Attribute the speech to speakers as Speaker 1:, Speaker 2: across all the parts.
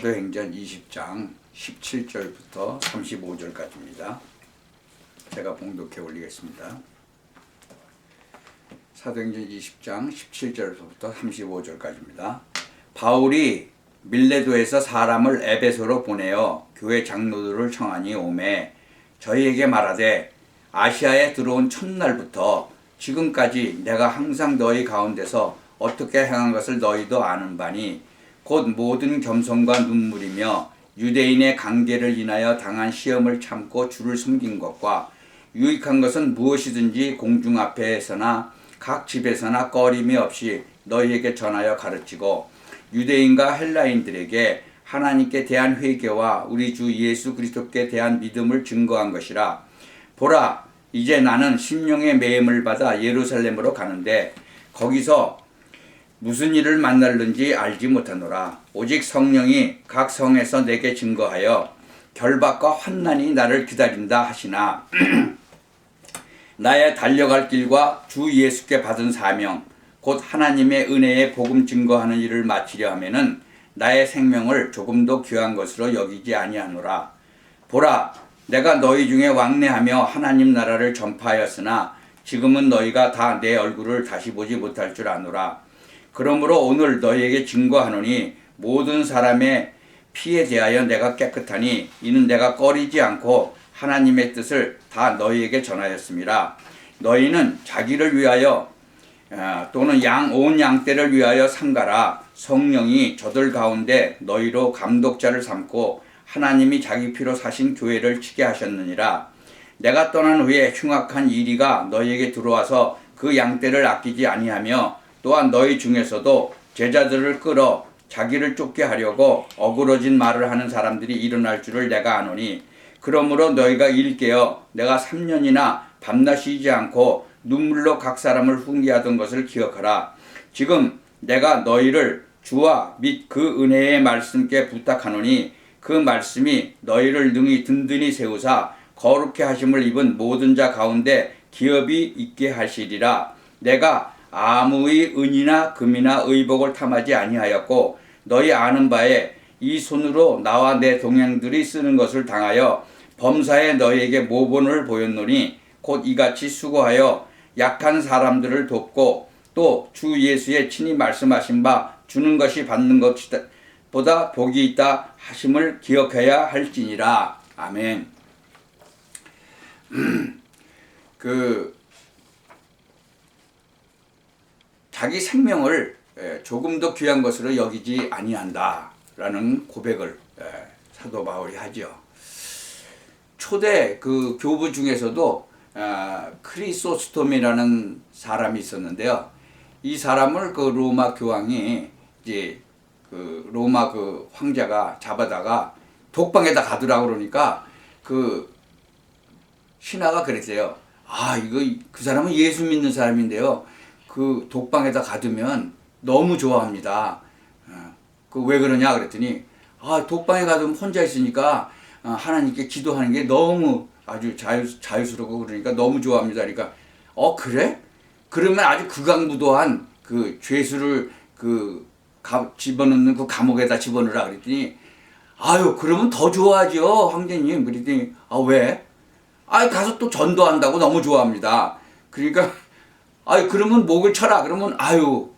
Speaker 1: 사도행전 20장 17절부터 35절까지입니다. 제가 봉독해 올리겠습니다. 사도행전 20장 17절부터 35절까지입니다. 바울이 밀레도에서 사람을 에베소로 보내어 교회 장로들을 청하니 오매 저희에게 말하되 아시아에 들어온 첫날부터 지금까지 내가 항상 너희 가운데서 어떻게 행한 것을 너희도 아는 바니 곧 모든 겸손과 눈물이며 유대인의 관계를 인하여 당한 시험을 참고 주를 섬긴 것과 유익한 것은 무엇이든지 공중 앞에서나 각 집에서나 꺼림이 없이 너희에게 전하여 가르치고 유대인과 헬라인들에게 하나님께 대한 회개와 우리 주 예수 그리스도께 대한 믿음을 증거한 것이라. 보라 이제 나는 심령의 매임을 받아 예루살렘으로 가는데 거기서 무슨 일을 만날는지 알지 못하노라. 오직 성령이 각 성에서 내게 증거하여 결박과 환난이 나를 기다린다 하시나 나의 달려갈 길과 주 예수께 받은 사명 곧 하나님의 은혜의 복음 증거하는 일을 마치려 하면은 나의 생명을 조금도 귀한 것으로 여기지 아니하노라. 보라 내가 너희 중에 왕래하며 하나님 나라를 전파하였으나 지금은 너희가 다 내 얼굴을 다시 보지 못할 줄 아노라. 그러므로 오늘 너희에게 증거하노니 모든 사람의 피에 대하여 내가 깨끗하니 이는 내가 꺼리지 않고 하나님의 뜻을 다 너희에게 전하였습니다. 너희는 자기를 위하여 아, 또는 양 온 양떼를 위하여 삼가라 성령이 저들 가운데 너희로 감독자를 삼고 하나님이 자기 피로 사신 교회를 치게 하셨느니라 내가 떠난 후에 흉악한 이리가 너희에게 들어와서 그 양떼를 아끼지 아니하며 또한 너희 중에서도 제자들을 끌어 자기를 쫓게 하려고 어그러진 말을 하는 사람들이 일어날 줄을 내가 아노니 그러므로 너희가 일깨어 내가 3년이나 밤낮 쉬지 않고 눈물로 각 사람을 훈계하던 것을 기억하라. 지금 내가 너희를 주와 및 그 은혜의 말씀께 부탁하노니 그 말씀이 너희를 능히 든든히 세우사 거룩해 하심을 입은 모든 자 가운데 기업이 있게 하시리라. 내가 아무의 은이나 금이나 의복을 탐하지 아니하였고 너희 아는 바에 이 손으로 나와 내 동행들이 쓰는 것을 당하여 범사에 너희에게 모본을 보였노니 곧 이같이 수고하여 약한 사람들을 돕고 또 주 예수의 친히 말씀하신 바 주는 것이 받는 것보다 복이 있다 하심을 기억해야 할지니라 아멘. 그 자기 생명을 예, 조금도 귀한 것으로 여기지 아니한다라는 고백을 예, 사도 바울이 하죠. 초대 그 교부 중에서도 아, 크리소스톰이라는 사람이 있었는데요. 이 사람을 그 로마 교황이 이제 그 로마 그 황제가 잡아다가 독방에다 가두라고 그러니까 그 신하가 그랬어요. 아 이거 그 사람은 예수 믿는 사람인데요. 그 독방에다 가두면 너무 좋아합니다. 그왜 그러냐 그랬더니 아 독방에 가두면 혼자 있으니까 어, 하나님께 기도하는 게 너무 아주 자유 자유스럽고 그러니까 너무 좋아합니다. 그러니까 어 그래? 그러면 아주 극악무도한 그 죄수를 그 가, 집어넣는 그 감옥에다 집어넣으라 그랬더니 아유 그러면 더 좋아하죠 황제님 그랬더니 아 왜? 아 가서 또 전도한다고 너무 좋아합니다. 그러니까 아유 그러면 목을 쳐라 그러면 아유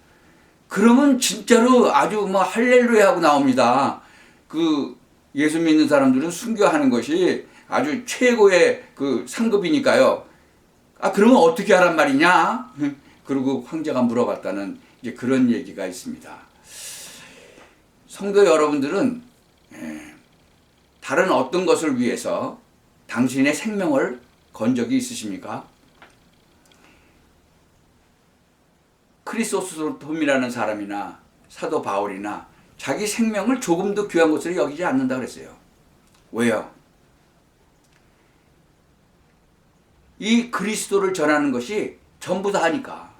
Speaker 1: 그러면 진짜로 아주 뭐 할렐루야 하고 나옵니다. 그 예수 믿는 사람들은 순교하는 것이 아주 최고의 그 상급이니까요. 아 그러면 어떻게 하란 말이냐? 그리고 황제가 물어봤다는 이제 그런 얘기가 있습니다. 성도 여러분들은 예, 다른 어떤 것을 위해서 당신의 생명을 건 적이 있으십니까? 크리소스톰이라는 사람이나 사도 바울이나 자기 생명을 조금도 귀한 것으로 여기지 않는다 그랬어요. 왜요? 이 그리스도를 전하는 것이 전부 다 하니까.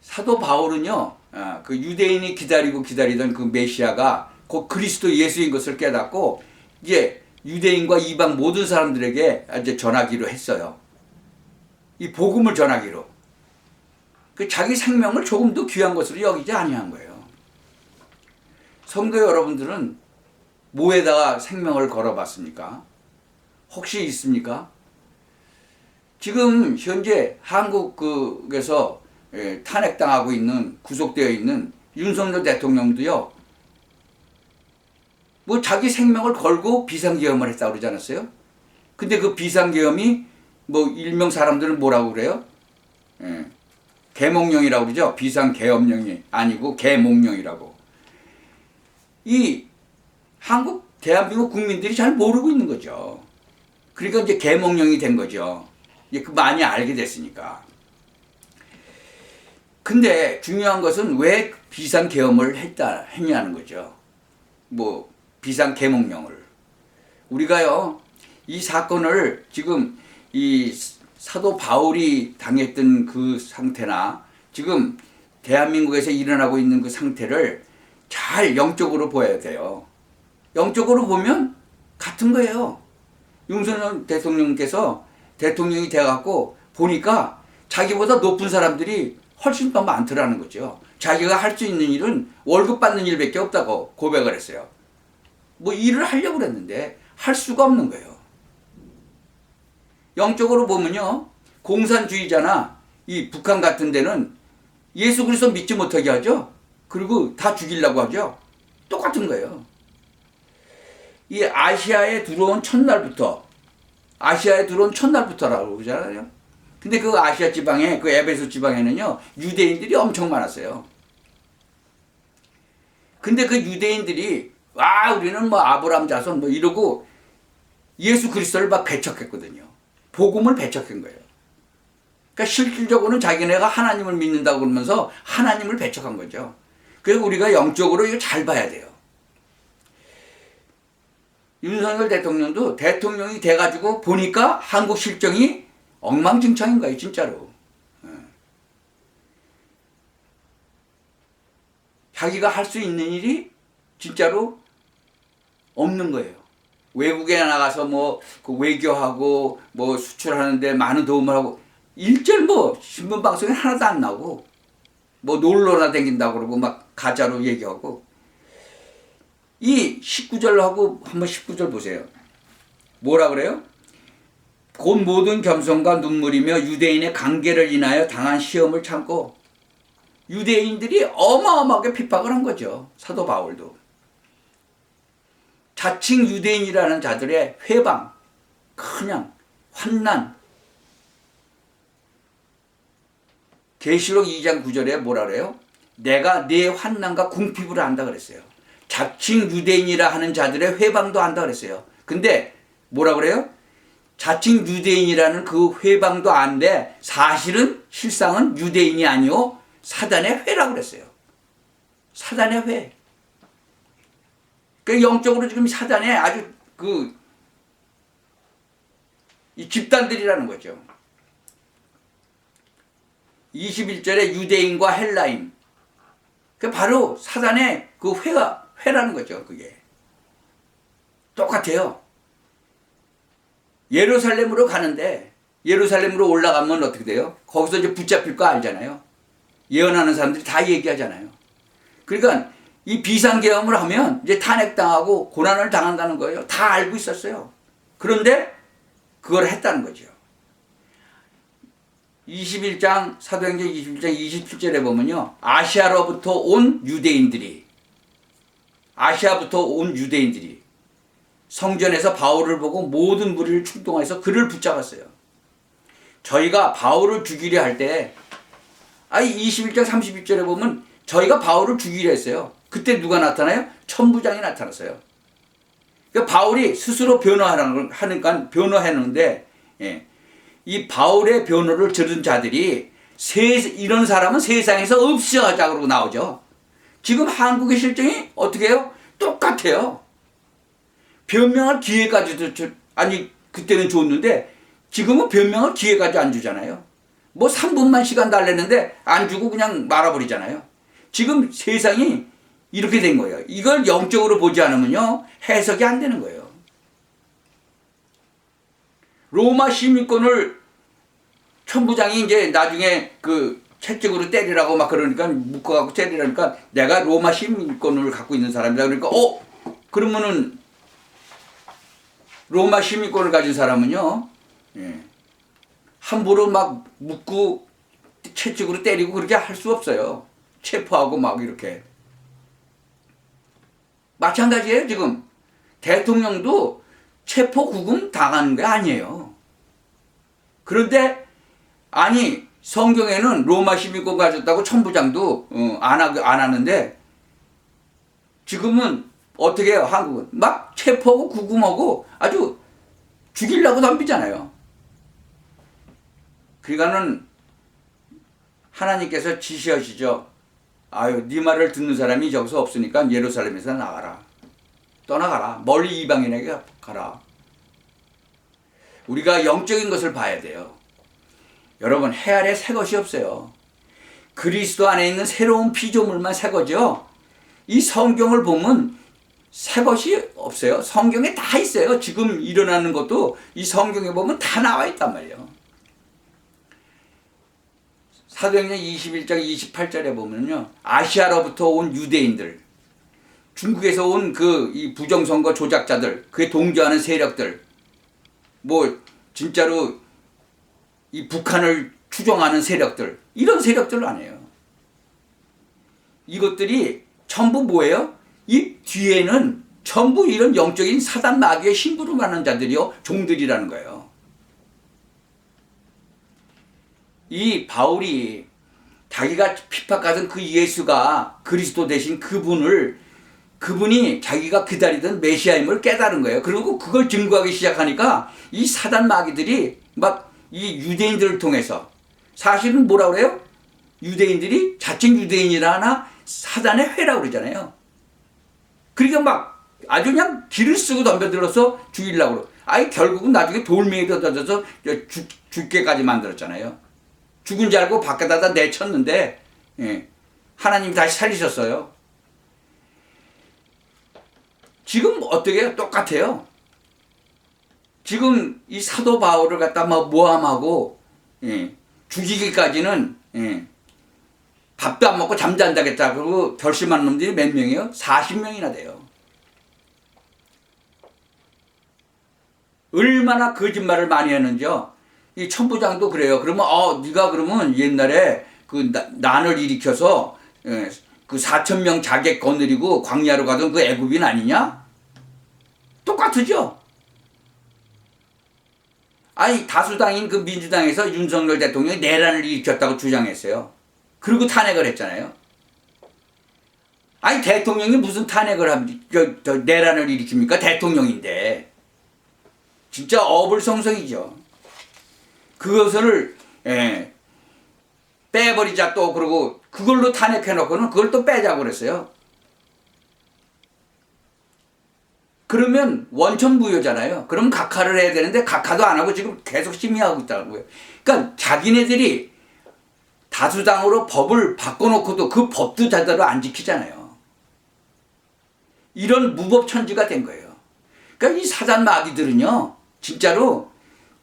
Speaker 1: 사도 바울은요, 아, 그 유대인이 기다리고 기다리던 그 메시아가 곧 그리스도 예수인 것을 깨닫고 이제 유대인과 이방 모든 사람들에게 이제 전하기로 했어요. 이 복음을 전하기로. 그 자기 생명을 조금도 귀한 것으로 여기지 아니한 거예요. 성도 여러분들은 뭐에다가 생명을 걸어봤습니까? 혹시 있습니까? 지금 현재 한국에서 예, 탄핵당하고 있는 구속되어 있는 윤석열 대통령도요. 뭐 자기 생명을 걸고 비상계엄을 했다고 그러지 않았어요? 근데 그 비상계엄이 뭐 일명 사람들은 뭐라고 그래요? 예. 개몽령이라고 그러죠. 비상계엄령이 아니고 개몽령이라고. 이 한국 대한민국 국민들이 잘 모르고 있는 거죠. 그러니까 이제 개몽령이 된 거죠. 이제 그 많이 알게 됐으니까. 근데 중요한 것은 왜 비상계엄을 했다 했냐는 거죠. 뭐 비상계몽령을 우리가요 이 사건을 지금 이 사도 바울이 당했던 그 상태나 지금 대한민국에서 일어나고 있는 그 상태를 잘 영적으로 보아야 돼요. 영적으로 보면 같은 거예요. 윤석열 대통령께서 대통령이 돼갖고 보니까 자기보다 높은 사람들이 훨씬 더 많더라는 거죠. 자기가 할 수 있는 일은 월급 받는 일밖에 없다고 고백을 했어요. 뭐 일을 하려고 그랬는데 할 수가 없는 거예요. 영적으로 보면요. 공산주의자나 이 북한 같은 데는 예수 그리스도 믿지 못하게 하죠. 그리고 다 죽이려고 하죠. 똑같은 거예요. 이 아시아에 들어온 첫날부터 아시아에 들어온 첫날부터라고 그러잖아요. 근데 그 아시아 지방에 그 에베소 지방에는요 유대인들이 엄청 많았어요. 근데 그 유대인들이 와 우리는 뭐 아브람 자손 뭐 이러고 예수 그리스도를 막 배척했거든요. 복음을 배척한 거예요. 그러니까 실질적으로는 자기네가 하나님을 믿는다고 그러면서 하나님을 배척한 거죠. 그래서 우리가 영적으로 이거 잘 봐야 돼요. 윤석열 대통령도 대통령이 돼가지고 보니까 한국 실정이 엉망진창인 거예요, 진짜로. 예. 자기가 할 수 있는 일이 진짜로 없는 거예요. 외국에 나가서 뭐 그 외교하고 뭐 수출하는데 많은 도움을 하고 일절 뭐 신문 방송에 하나도 안 나오고 뭐 놀러나 댕긴다고 그러고 막 가짜로 얘기하고 이 19절하고 한번 19절 보세요. 뭐라 그래요? 곧 모든 겸손과 눈물이며 유대인의 관계를 인하여 당한 시험을 참고 유대인들이 어마어마하게 핍박을 한 거죠. 사도 바울도. 자칭 유대인이라는 자들의 회방, 그냥 환난. 계시록 2장 9절에 뭐라 그래요? 내가 네 환난과 궁핍을 안다 그랬어요. 자칭 유대인이라 하는 자들의 회방도 안다 그랬어요. 근데 뭐라 그래요? 자칭 유대인이라는 그 회방도 안돼 사실은 실상은 유대인이 아니요 사단의 회라고 그랬어요. 사단의 회. 그 영적으로 지금 사단의 아주 그 이 집단들이라는 거죠. 21절에 유대인과 헬라인. 그 바로 사단의 그 회가 회라는 거죠. 그게 똑같아요. 예루살렘으로 가는데 예루살렘으로 올라가면 어떻게 돼요? 거기서 이제 붙잡힐 거 알잖아요. 예언하는 사람들이 다 얘기하잖아요. 그러니까 이 비상계엄을 하면 이제 탄핵당하고 고난을 당한다는 거예요. 다 알고 있었어요. 그런데 그걸 했다는 거죠. 21장 사도행전 21장 27절에 보면요. 아시아로부터 온 유대인들이 아시아부터 온 유대인들이 성전에서 바울을 보고 모든 무리를 충동해서 그를 붙잡았어요. 저희가 바울을 죽이려 할 때, 아니, 21장 31절에 보면 저희가 바울을 죽이려 했어요. 그때 누가 나타나요? 천부장이 나타났어요. 그러니까 바울이 스스로 변호하는, 하니까 변호했는데, 예. 이 바울의 변호를 들은 자들이 세, 이런 사람은 세상에서 없어하자 그러고 나오죠. 지금 한국의 실정이 어떻게 해요? 똑같아요. 변명할 기회까지도 저, 아니 그때는 줬는데 지금은 변명할 기회까지 안 주잖아요. 뭐 3분만 시간 달랬는데 안 주고 그냥 말아버리잖아요. 지금 세상이 이렇게 된 거예요. 이걸 영적으로 보지 않으면요 해석이 안 되는 거예요. 로마 시민권을 천부장이 이제 나중에 그 채찍으로 때리라고 막 그러니까 묶어갖고 때리라니까 내가 로마 시민권을 갖고 있는 사람이다 그러니까 어 그러면은 로마 시민권을 가진 사람은요 예. 함부로 막 묶고 채찍으로 때리고 그렇게 할 수 없어요 체포하고 막 이렇게 마찬가지예요 지금. 대통령도 체포 구금 당하는 게 아니에요. 그런데 아니 성경에는 로마 시민권 가졌다고 천부장도 어, 안, 하, 안 하는데 지금은 어떻게 해요 한국은? 막 체포하고 구금하고 아주 죽이려고 덤비잖아요. 그러니까는 하나님께서 지시하시죠 아유 네 말을 듣는 사람이 저기서 없으니까 예루살렘에서 나가라 떠나가라 멀리 이방인에게 가라 우리가 영적인 것을 봐야 돼요 여러분 해 아래 새 것이 없어요. 그리스도 안에 있는 새로운 피조물만 새 거죠. 이 성경을 보면 새 것이 없어요. 성경에 다 있어요. 지금 일어나는 것도 이 성경에 보면 다 나와 있단 말이에요. 사도행전 21장 28절에 보면요. 아시아로부터 온 유대인들, 중국에서 온 그 이 부정선거 조작자들, 그에 동조하는 세력들, 뭐 진짜로 이 북한을 추종하는 세력들 이런 세력들 아니에요. 이것들이 전부 뭐예요? 이 뒤에는 전부 이런 영적인 사단 마귀의 신부로 가는 자들이요 종들이라는 거예요. 이 바울이 자기가 핍박하던 그 예수가 그리스도 대신 그분을 그분이 자기가 기다리던 메시아임을 깨달은 거예요. 그리고 그걸 증거하기 시작하니까 이 사단 마귀들이 막 이 유대인들을 통해서 사실은 뭐라 그래요? 유대인들이 자칭 유대인이라나 사단의 회라고 그러잖아요. 그러니까 막 아주 그냥 길을 쓰고 덤벼들어서 죽이려고 아니 결국은 나중에 돌멩이도 던져서 죽, 죽게까지 만들었잖아요. 죽은 줄 알고 밖에다 내쳤는데 예, 하나님이 다시 살리셨어요. 지금 어떻게? 똑같아요. 지금 이 사도 바울을 갖다 막 모함하고 예, 죽이기까지는 예, 밥도 안 먹고 잠도 안 자겠다 그러고 결심한 놈들이 몇 명이에요? 40명이나 돼요. 얼마나 거짓말을 많이 했는지요. 이 천부장도 그래요. 그러면 어 네가 그러면 옛날에 그 나, 난을 일으켜서 예, 그 4천 명 자객 거느리고 광야로 가던 그 애굽인 아니냐? 똑같으죠. 아니 다수당인 그 민주당에서 윤석열 대통령이 내란을 일으켰다고 주장했어요. 그리고 탄핵을 했잖아요. 아니 대통령이 무슨 탄핵을 저 내란을 일으킵니까? 대통령인데 진짜 어불성성이죠. 그것을 예, 빼버리자 또 그러고 그걸로 탄핵해놓고는 그걸 또 빼자고 그랬어요. 그러면 원천무효잖아요. 그럼 각하를 해야 되는데 각하도 안 하고 지금 계속 심의하고 있다는 거예요. 그러니까 자기네들이 다수당으로 법을 바꿔놓고도 그 법도 제대로 안 지키잖아요. 이런 무법천지가 된 거예요. 그러니까 이 사단 마귀들은요, 진짜로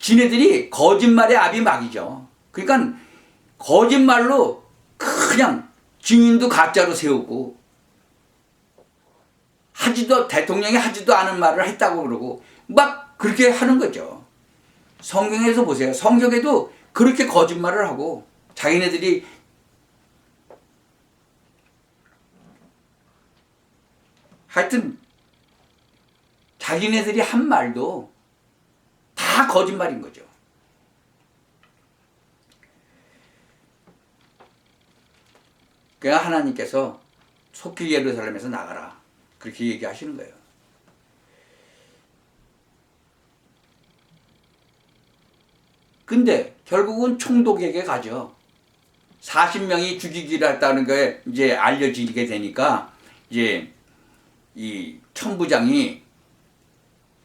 Speaker 1: 지네들이 거짓말의 압이 마귀죠. 그러니까 거짓말로 그냥 증인도 가짜로 세우고 하지도 대통령이 하지도 않은 말을 했다고 그러고 막 그렇게 하는 거죠. 성경에서 보세요. 성경에도 그렇게 거짓말을 하고 자기네들이 하여튼 자기네들이 한 말도 다 거짓말인 거죠. 그러니까 하나님께서 속히 예루살렘에서 나가라. 그렇게 얘기하시는 거예요. 근데 결국은 총독에게 가죠. 40명이 죽이기로 했다는 게 이제 알려지게 되니까 이제 이 천부장이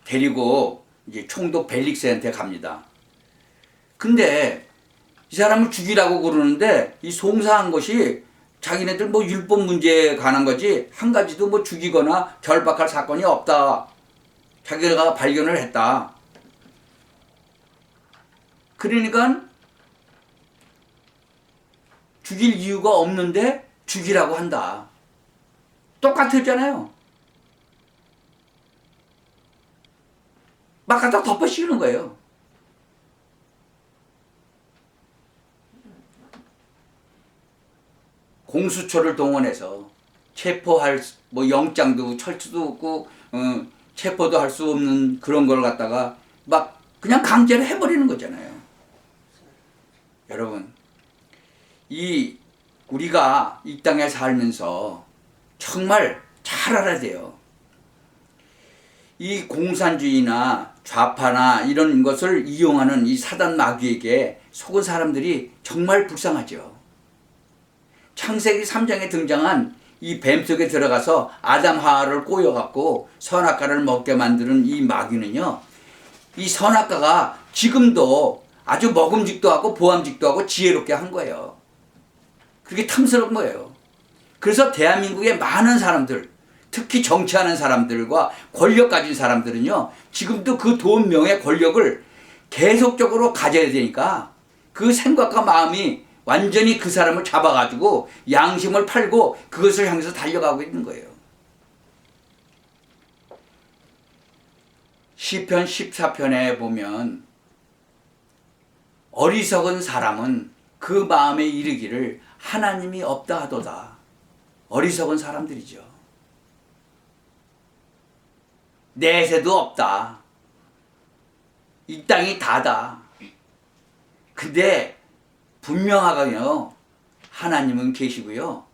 Speaker 1: 데리고 이제 총독 벨릭스한테 갑니다. 근데 이 사람을 죽이라고 그러는데 이 송사한 것이 자기네들 뭐 율법 문제에 관한 거지 한 가지도 뭐 죽이거나 결박할 사건이 없다. 자기가 발견을 했다. 그러니까 죽일 이유가 없는데 죽이라고 한다. 똑같았잖아요. 막 갖다 덮어 씌우는 거예요. 공수처를 동원해서 체포할 수- 뭐 영장도 철수도 없고 어, 체포도 할 수 없는 그런 걸 갖다가 막 그냥 강제로 해버리는 거잖아요. 여러분 이 우리가 이 땅에 살면서 정말 잘 알아야 돼요. 이 공산주의나 좌파나 이런 것을 이용하는 이 사단 마귀에게 속은 사람들이 정말 불쌍하죠. 창세기 3장에 등장한 이 뱀 속에 들어가서 아담 하와를 꼬여갖고 선악과를 먹게 만드는 이 마귀는요. 이 선악과가 지금도 아주 먹음직도 하고 보암직도 하고 지혜롭게 한 거예요. 그게 탐스러운 거예요. 그래서 대한민국의 많은 사람들, 특히 정치하는 사람들과 권력 가진 사람들은요, 지금도 그 돈, 명예, 권력을 계속적으로 가져야 되니까 그 생각과 마음이 완전히 그 사람을 잡아가지고 양심을 팔고 그것을 향해서 달려가고 있는 거예요. 시편 14편에 보면 어리석은 사람은 그 마음에 이르기를 하나님이 없다 하도다. 어리석은 사람들이죠. 내세도 없다. 이 땅이 다다. 근데 분명하게요. 하나님은 계시고요.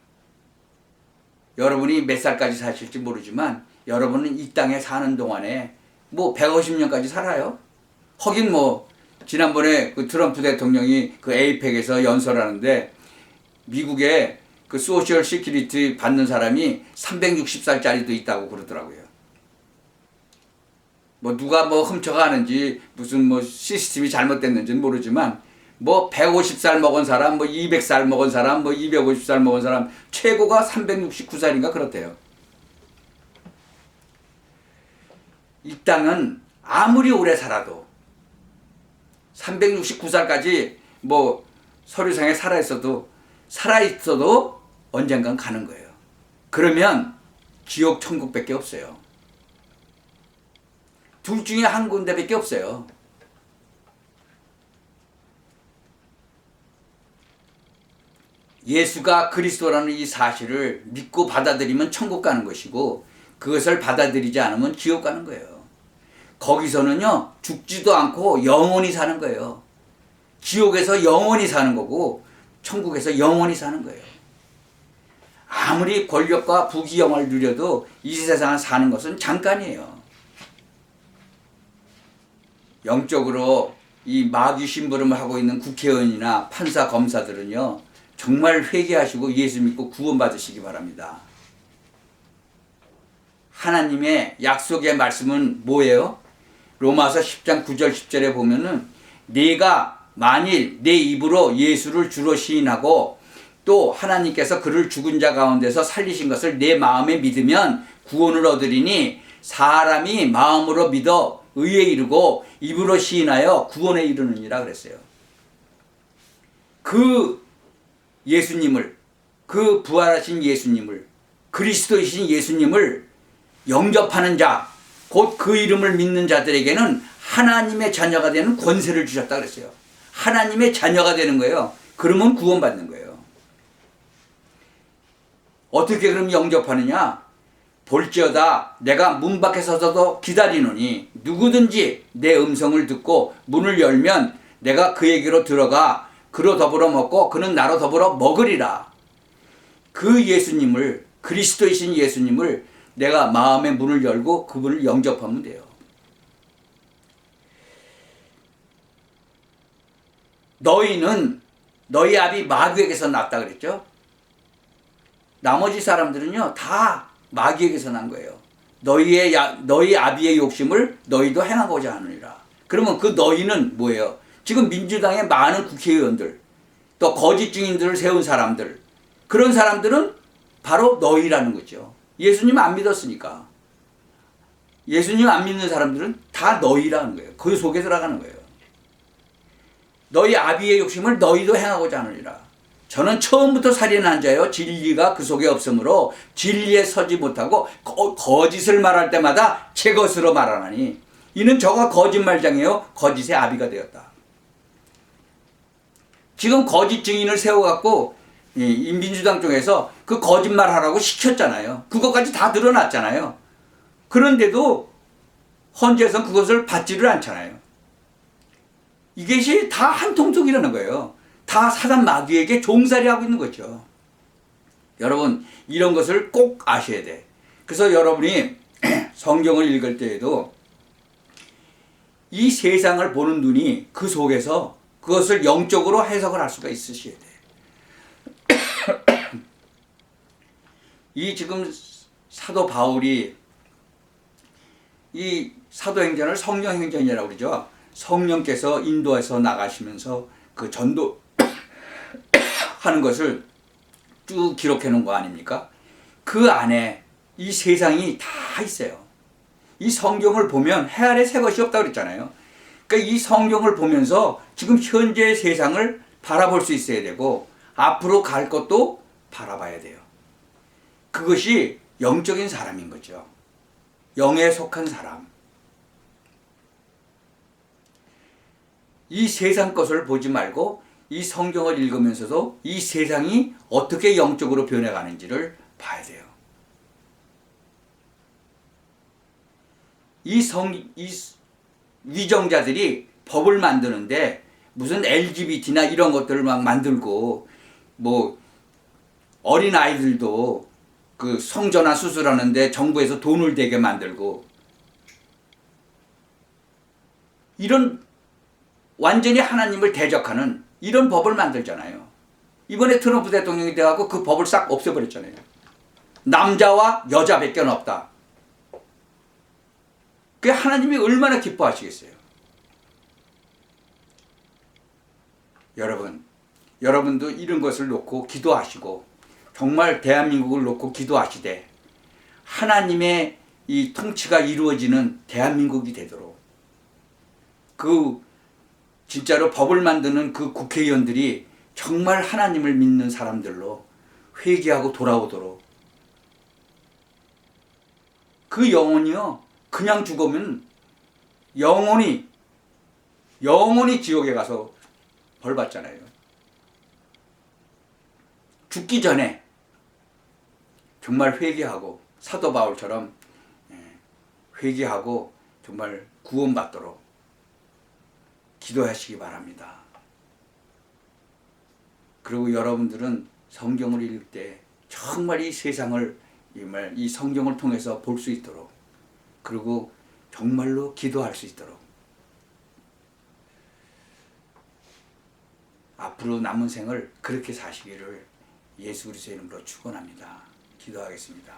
Speaker 1: 여러분이 몇 살까지 사실지 모르지만 여러분은 이 땅에 사는 동안에 뭐 150년까지 살아요. 하긴 뭐 지난번에 그 트럼프 대통령이 그 에이펙에서 연설하는데 미국에 그 소셜 시큐리티 받는 사람이 360살짜리도 있다고 그러더라고요. 뭐 누가 뭐 훔쳐가는지 무슨 뭐 시스템이 잘못됐는지는 모르지만 뭐 150살 먹은 사람, 뭐 200살 먹은 사람, 뭐 250살 먹은 사람 최고가 369살인가 그렇대요. 이 땅은 아무리 오래 살아도 369살까지 뭐 서류상에 살아 있어도 살아 있어도 언젠간 가는 거예요. 그러면 지옥 천국밖에 없어요. 둘 중에 한 군데밖에 없어요. 예수가 그리스도라는 이 사실을 믿고 받아들이면 천국 가는 것이고 그것을 받아들이지 않으면 지옥 가는 거예요. 거기서는요 죽지도 않고 영원히 사는 거예요. 지옥에서 영원히 사는 거고 천국에서 영원히 사는 거예요. 아무리 권력과 부귀영화를 누려도 이 세상을 사는 것은 잠깐이에요. 영적으로 이 마귀 심부름을 하고 있는 국회의원이나 판사 검사들은요 정말 회개하시고 예수 믿고 구원 받으시기 바랍니다. 하나님의 약속의 말씀은 뭐예요? 로마서 10장 9절 10절에 보면은 내가 만일 내 입으로 예수를 주로 시인하고 또 하나님께서 그를 죽은 자 가운데서 살리신 것을 내 마음에 믿으면 구원을 얻으리니 사람이 마음으로 믿어 의에 이르고 입으로 시인하여 구원에 이르느니라 그랬어요. 그 예수님을 그 부활하신 예수님을 그리스도이신 예수님을 영접하는 자, 곧 그 이름을 믿는 자들에게는 하나님의 자녀가 되는 권세를 주셨다 그랬어요. 하나님의 자녀가 되는 거예요. 그러면 구원받는 거예요. 어떻게 그럼 영접하느냐? 볼지어다 내가 문 밖에 서서도 기다리노니 누구든지 내 음성을 듣고 문을 열면 내가 그에게로 들어가 그로 더불어 먹고 그는 나로 더불어 먹으리라. 그 예수님을 그리스도이신 예수님을 내가 마음의 문을 열고 그분을 영접하면 돼요. 너희는 너희 아비 마귀에게서 났다 그랬죠? 나머지 사람들은요 다 마귀에게서 난 거예요. 너희의 야, 너희 아비의 욕심을 너희도 행하고자 하느니라. 그러면 그 너희는 뭐예요? 지금 민주당의 많은 국회의원들, 또 거짓 증인들을 세운 사람들, 그런 사람들은 바로 너희라는 거죠. 예수님 안 믿었으니까. 예수님 안 믿는 사람들은 다 너희라는 거예요. 그 속에 들어가는 거예요. 너희 아비의 욕심을 너희도 행하고자 하느니라. 저는 처음부터 살인한 자요 진리가 그 속에 없으므로 진리에 서지 못하고 거, 거짓을 말할 때마다 제 것으로 말하나니 이는 저가 거짓말장이요 거짓의 아비가 되었다. 지금 거짓 증인을 세워갖고 이 민주당 쪽에서 그 거짓말 하라고 시켰잖아요. 그것까지 다 드러났잖아요. 그런데도 헌재에서 그것을 받지를 않잖아요. 이것이 다 한통속이라는 거예요. 다 사단 마귀에게 종살이 하고 있는 거죠. 여러분 이런 것을 꼭 아셔야 돼. 그래서 여러분이 성경을 읽을 때에도 이 세상을 보는 눈이 그 속에서 그것을 영적으로 해석을 할 수가 있으셔야 돼. 이 지금 사도 바울이 이 사도행전을 성령행전이라고 그러죠. 성령께서 인도에서 나가시면서 그 전도 하는 것을 쭉 기록해 놓은 거 아닙니까? 그 안에 이 세상이 다 있어요. 이 성경을 보면 해 아래 새 것이 없다고 그랬잖아요. 그러니까 이 성경을 보면서 지금 현재의 세상을 바라볼 수 있어야 되고 앞으로 갈 것도 바라봐야 돼요. 그것이 영적인 사람인 거죠. 영에 속한 사람. 이 세상 것을 보지 말고 이 성경을 읽으면서도 이 세상이 어떻게 영적으로 변해가는지를 봐야 돼요. 이 성, 이 위정자들이 법을 만드는데 무슨 LGBT나 이런 것들을 막 만들고 뭐 어린 아이들도 그 성전환 수술하는데 정부에서 돈을 대게 만들고 이런 완전히 하나님을 대적하는 이런 법을 만들잖아요. 이번에 트럼프 대통령이 돼갖고 그 법을 싹 없애버렸잖아요. 남자와 여자밖에 없다. 그 하나님이 얼마나 기뻐하시겠어요. 여러분, 여러분도 이런 것을 놓고 기도하시고 정말 대한민국을 놓고 기도하시되 하나님의 이 통치가 이루어지는 대한민국이 되도록 그 진짜로 법을 만드는 그 국회의원들이 정말 하나님을 믿는 사람들로 회개하고 돌아오도록 그 영혼이요 그냥 죽으면 영혼이 영혼이 지옥에 가서 벌 받잖아요. 죽기 전에 정말 회개하고 사도 바울처럼 예, 회개하고 정말 구원받도록 기도하시기 바랍니다. 그리고 여러분들은 성경을 읽을 때 정말 이 세상을 이 성경을 통해서 볼 수 있도록 그리고 정말로 기도할 수 있도록 앞으로 남은 생을 그렇게 사시기를 예수 그리스도의 이름으로 축원합니다. 기도하겠습니다.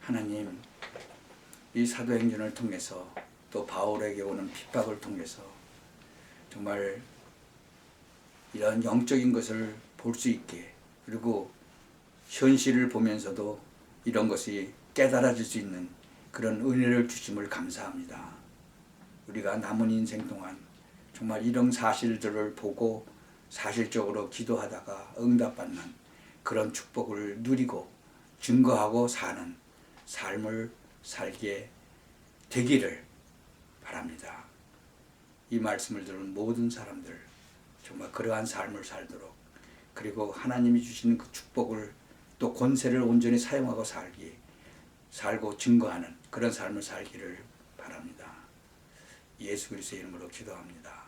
Speaker 1: 하나님 이 사도행전을 통해서 또 바울에게 오는 핍박을 통해서 정말 이런 영적인 것을 볼 수 있게 그리고 현실을 보면서도 이런 것이 깨달아질 수 있는 그런 은혜를 주심을 감사합니다. 우리가 남은 인생 동안 정말 이런 사실들을 보고 사실적으로 기도하다가 응답받는 그런 축복을 누리고 증거하고 사는 삶을 살게 되기를 바랍니다. 이 말씀을 들은 모든 사람들 정말 그러한 삶을 살도록 그리고 하나님이 주시는 그 축복을 또 권세를 온전히 사용하고 살기 살고 증거하는 그런 삶을 살기를 바랍니다. 예수 그리스도의 이름으로 기도합니다.